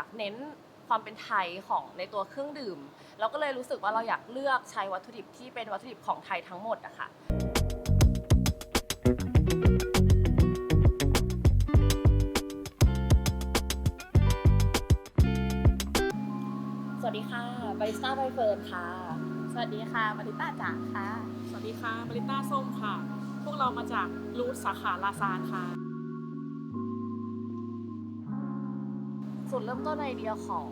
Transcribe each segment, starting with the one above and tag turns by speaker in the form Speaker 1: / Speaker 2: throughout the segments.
Speaker 1: ากเน้นความเป็นไทยของในตัวเครื่องดื่ม เราก็เลยรู้สึกว่าเราอยากเลือกใช้วัตถุดิบที่เป็นวัตถุดิบของไทยทั้งหมดอะค่ะสวัสดีค่ะบาริสต้าใบเฟิร์นค่ะ
Speaker 2: สวัสดีค่ะมาริต้าจ๋าค่ะ
Speaker 3: สวัสดีค่ะมาริต้าส้มค่ะ พวกเรามาจากรูทสาขาลาซานค่ะ
Speaker 1: สูตรเริ่มต้นไอเดียของ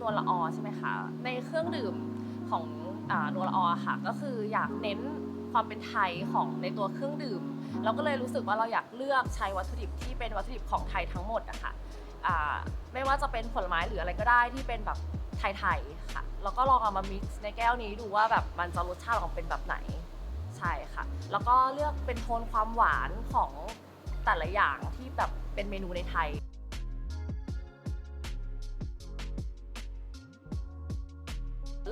Speaker 1: นวลละออใช่ไหมคะ ในเครื่องดื่มของอนวลละออค่ะ ก็คืออยากเน้นความเป็นไทยของในตัวเครื่องดื่ม เราก็เลยรู้สึกว่าเราอยากเลือกใช้วัตถุดิบที่เป็นวัตถุดิบของไทยทั้งหมดอะค่ะอ่าไม่ว่าจะเป็นผลไม้หรืออะไรก็ได้ที่เป็นแบบไทยๆค่ะแล้วก็ลองเอามา mix ในแก้วนี้ดูว่าแบบมันจะรสชาติออกเป็นแบบไหนใช่ค่ะ แล้วก็เลือกเป็นโทนความหวานของแต่ละอย่างที่แบบเป็นเมนูในไทย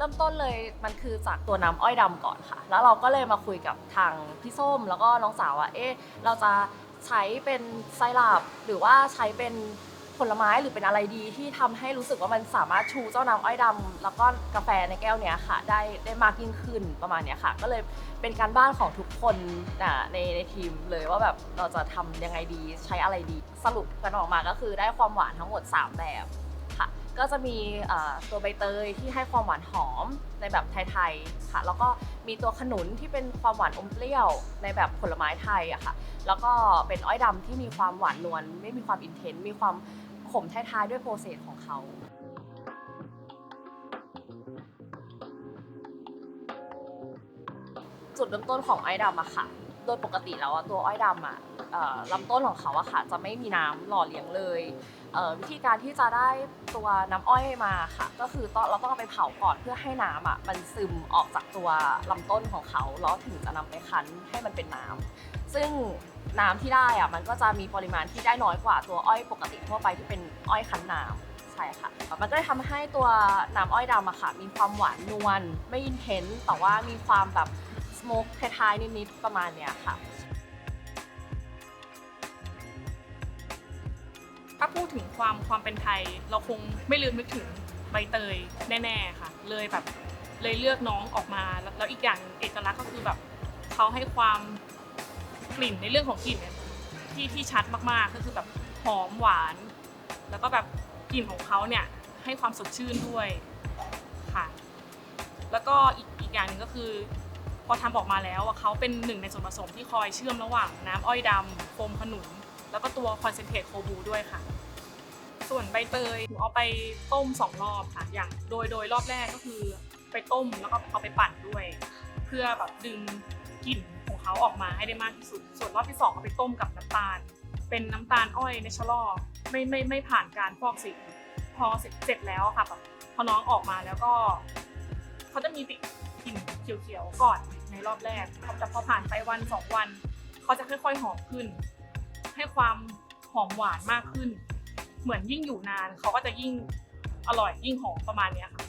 Speaker 1: เริ่มต้นเลยมันคือจากตัวน้ำอ้อยดำก่อนค่ะ แล้วเราก็เลยมาคุยกับทางพี่ส้มแล้วก็น้องสาวว่าเอ๊ะเราจะใช้เป็นไซรัปหรือว่าใช้เป็นผลไม้หรือเป็นอะไรดีที่ทำให้รู้สึกว่ามันสามารถชูเจ้าน้ำอ้อยดำแล้วก็กาแฟในแก้วเนี้ยค่ะ ได้ได้มากยิ่งขึ้นประมาณเนี้ยค่ะ ก็เลยเป็นการบ้านของทุกคนอ่าในในทีมเลยว่าแบบเราจะทำยังไงดีใช้อะไรดี สรุปกันออกมาก็คือได้ความหวานทั้งหมด 3 แบบ ค่ะ ก็จะมีตัวใบเตยที่ให้ความหวานหอมในแบบไทยๆค่ะ แล้วก็มีตัวขนุนที่เป็นความหวานอมเปรี้ยวในแบบผลไม้ไทยอะค่ะ แล้วก็เป็นอ้อยดำที่มีความหวานนวลไม่มีความอินเทนส์มีความขมท้ายๆด้วยโปรเซสของเขาจุดเริ่มต้นของอ้อดำอะค่ะ โดยปกติแล้วตัวอ้อยดำอะเอ่อลำต้นของเขาอะค่ะจะไม่มีน้ำหล่อเลี้ยงเลยวิธีการที่จะได้ตัวน้ำอ้อยมาค่ะ ก็คือต้องเราต้องเอาไปเผาก่อนเพื่อให้น้ำอะมันซึมออกจากตัวลำต้นของเขาแล้วถึงจะนำไปคั้นให้มันเป็นน้ำซึ่งน้ำที่ได้อะมันก็จะมีปริมาณที่ได้น้อยกว่าตัวอ้อยปกติทั่วไปที่เป็นอ้อยคั้นน้ำใช่ค่ะมันก็เลยทำให้ตัวน้ำอ้อยดำอะค่ะ มีความหวานนวลไม่อินเทนส์แต่ว่ามีความแบบ สโมกท้ายๆนิดๆประมาณเนี้ยค่ะ
Speaker 3: ถ้าพูดถึงความความเป็นไทย เราคงไม่ลืมนึกถึงใบเตยแน่ ๆค่ะ เลยแบบเลยเลือกน้องออกมาแล้วแล้วอีกอย่างเอกลักษณ์ก็คือแบบเขาให้ความกลิ่นในเรื่องของกลิ่นเนี่ยที่ที่ชัดมากๆก็คือแบบหอมหวาน แล้วก็แบบกลิ่นของเขาเนี่ยให้ความสดชื่นด้วยค่ะ แล้วก็อีกอีกอย่างหนึ่งก็คือ อทำออกมาแล้วเขาเป็นหนึ่งในส่วนผสมที่คอยเชื่อมระหว่างน้ำอ้อยดำโฟมขนุน แล้วก็ตัวคอนเซนเทรตโคบูด้วยค่ะ ส่วนใบเตยหนูเอาไปต้มสองรอบค่ะ อย่างโดยโดยรอบแรกก็คือไปต้มแล้วก็เอาไปปั่นด้วย เพื่อแบบดึงกลิ่นของเขาออกมาให้ได้มากที่สุด ส่วนรอบที่สองเอาไปต้มกับน้ำตาล เป็นน้ำตาลอ้อยเนชอรัลไม่ไม่ไม่ผ่านการฟอกสีพอเสร็จเสร็จแล้วค่ะแบบพอน้องออกมาแล้วก็เขาจะมีติดกลิ่นเขียวๆก่อน ในรอบแรกแต่พอผ่านไปวันสองวัน เขาจะค่อยๆหอมขึ้น ให้ความหอมหวานมากขึ้น เหมือนยิ่งอยู่นานเขาก็จะยิ่งอร่อยยิ่งหอมประมาณนี้ค่ะ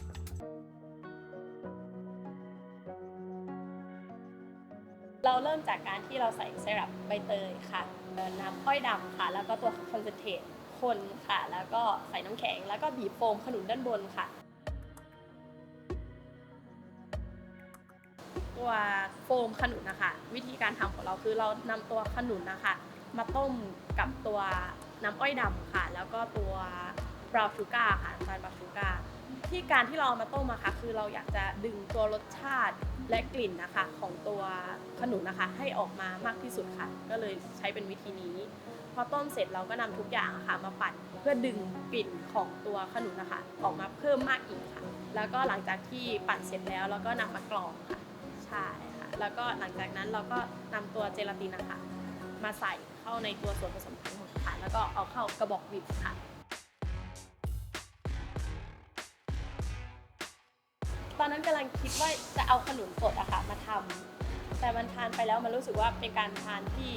Speaker 2: เราเริ่มจากการที่เราใส่ไซรัปใบเตยค่ะน้ำอ้อยดำค่ะ แล้วก็ตัวคอนเซนเทรตคนค่ะ แล้วก็ใส่น้ำแข็ง แล้วก็บีบโฟมขนุนด้านบนค่ะ ตัวโฟมขนุนนะคะวิธีการทำของเราคือเรานำตัวขนุนนะคะ มาต้มกับตัวน้ำอ้อยดำค่ะ แล้วก็ตัวบราวน์ชูการ์ค่ะน้ำตาลบราวน์ชูการ์ที่การที่เราเอามาต้มอะค่ะคือเราอยากจะดึงตัวรสชาติและกลิ่นนะคะของตัวขนุนนะคะ ให้ออกมามากที่สุดค่ะ ก็เลยใช้เป็นวิธีนี้พอต้มเสร็จเราก็นำทุกอย่างค่ะมาปั่นเพื่อดึงกลิ่นของตัวขนุนนะคะ ออกมาเพิ่มมากอีกค่ะ แล้วก็หลังจากที่ปั่นเสร็จแล้วเราก็นำมากรองค่ะ ใช่ค่ะแล้วก็หลังจากนั้นเราก็นำตัวเจลาตินนะคะมาใส่เข้าในตัวส่วนผสมทั้งหมดค่ะ แล้วก็เอาเข้ากระบอกบีบค่ะ ตอนนั้นกำลังคิดว่าจะเอาขนุนสดอะค่ะมาทำแต่มันทานไปแล้วมันรู้สึกว่าเป็นการทานที่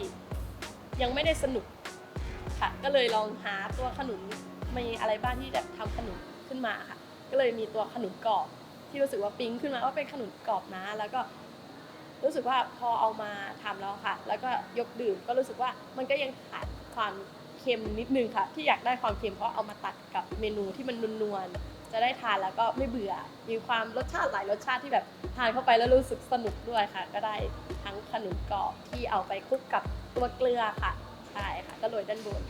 Speaker 2: ยังไม่ได้สนุกค่ะ ก็เลยลองหาตัวขนุนมีอะไรบ้างที่แบบทำขนุนขึ้นมาค่ะ ก็เลยมีตัวขนุนกรอบ ที่รู้สึกว่าปิ๊งขึ้นมาว่าเป็นขนุนกรอบนะ แล้วก็รู้สึกว่าพอเอามาทำแล้วค่ะ แล้วก็ยกดื่มก็รู้สึกว่ามันก็ยังขาดความเค็มนิดนึงค่ะ ที่อยากได้ความเค็มเพราะเอามาตัดกับเมนูที่มันนวลๆจะได้ทานแล้วก็ไม่เบื่อ มีความรสชาติหลายรสชาติที่แบบทานเข้าไปแล้วรู้สึกสนุกด้วยค่ะ ก็ได้ทั้งขนมกรอบที่เอาไปคลุกกับตัวเกลือค่ะใช่ค่ะก็โรยด้านบน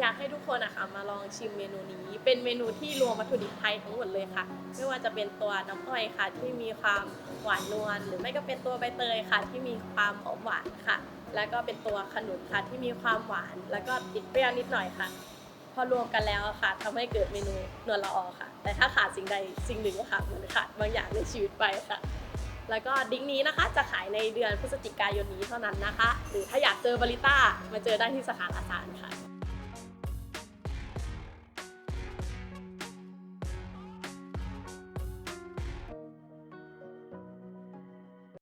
Speaker 2: อยากให้ทุกคนนะคะมาลองชิมเมนูนี้ เป็นเมนูที่รวมวัตถุดิบไทยทั้งหมดเลยค่ะ ไม่ว่าจะเป็นตัวน้ำอ้อยค่ะ ที่มีความหวานนวลหรือไม่ก็เป็นตัวใบเตยค่ะ ที่มีความหอมหวานค่ะ แล้วก็เป็นตัวขนุนค่ะที่มีความหวาน แล้วก็ติดเปรี้ยวนิดหน่อยค่ะ พอรวมกันแล้วค่ะทำให้เกิดเมนูนวลละออค่ะ แต่ถ้าขาดสิ่งใดสิ่งหนึ่งอะค่ะเหมือนขาดบางอย่างในชีวิตไปค่ะแล้วก็ดิ้งนี้นะคะจะขายในเดือนพฤศจิกายนนี้เท่านั้นนะคะ หรือถ้าอยากเจอบริต้ามาเจอได้ที่สาขาลาซานค่ะ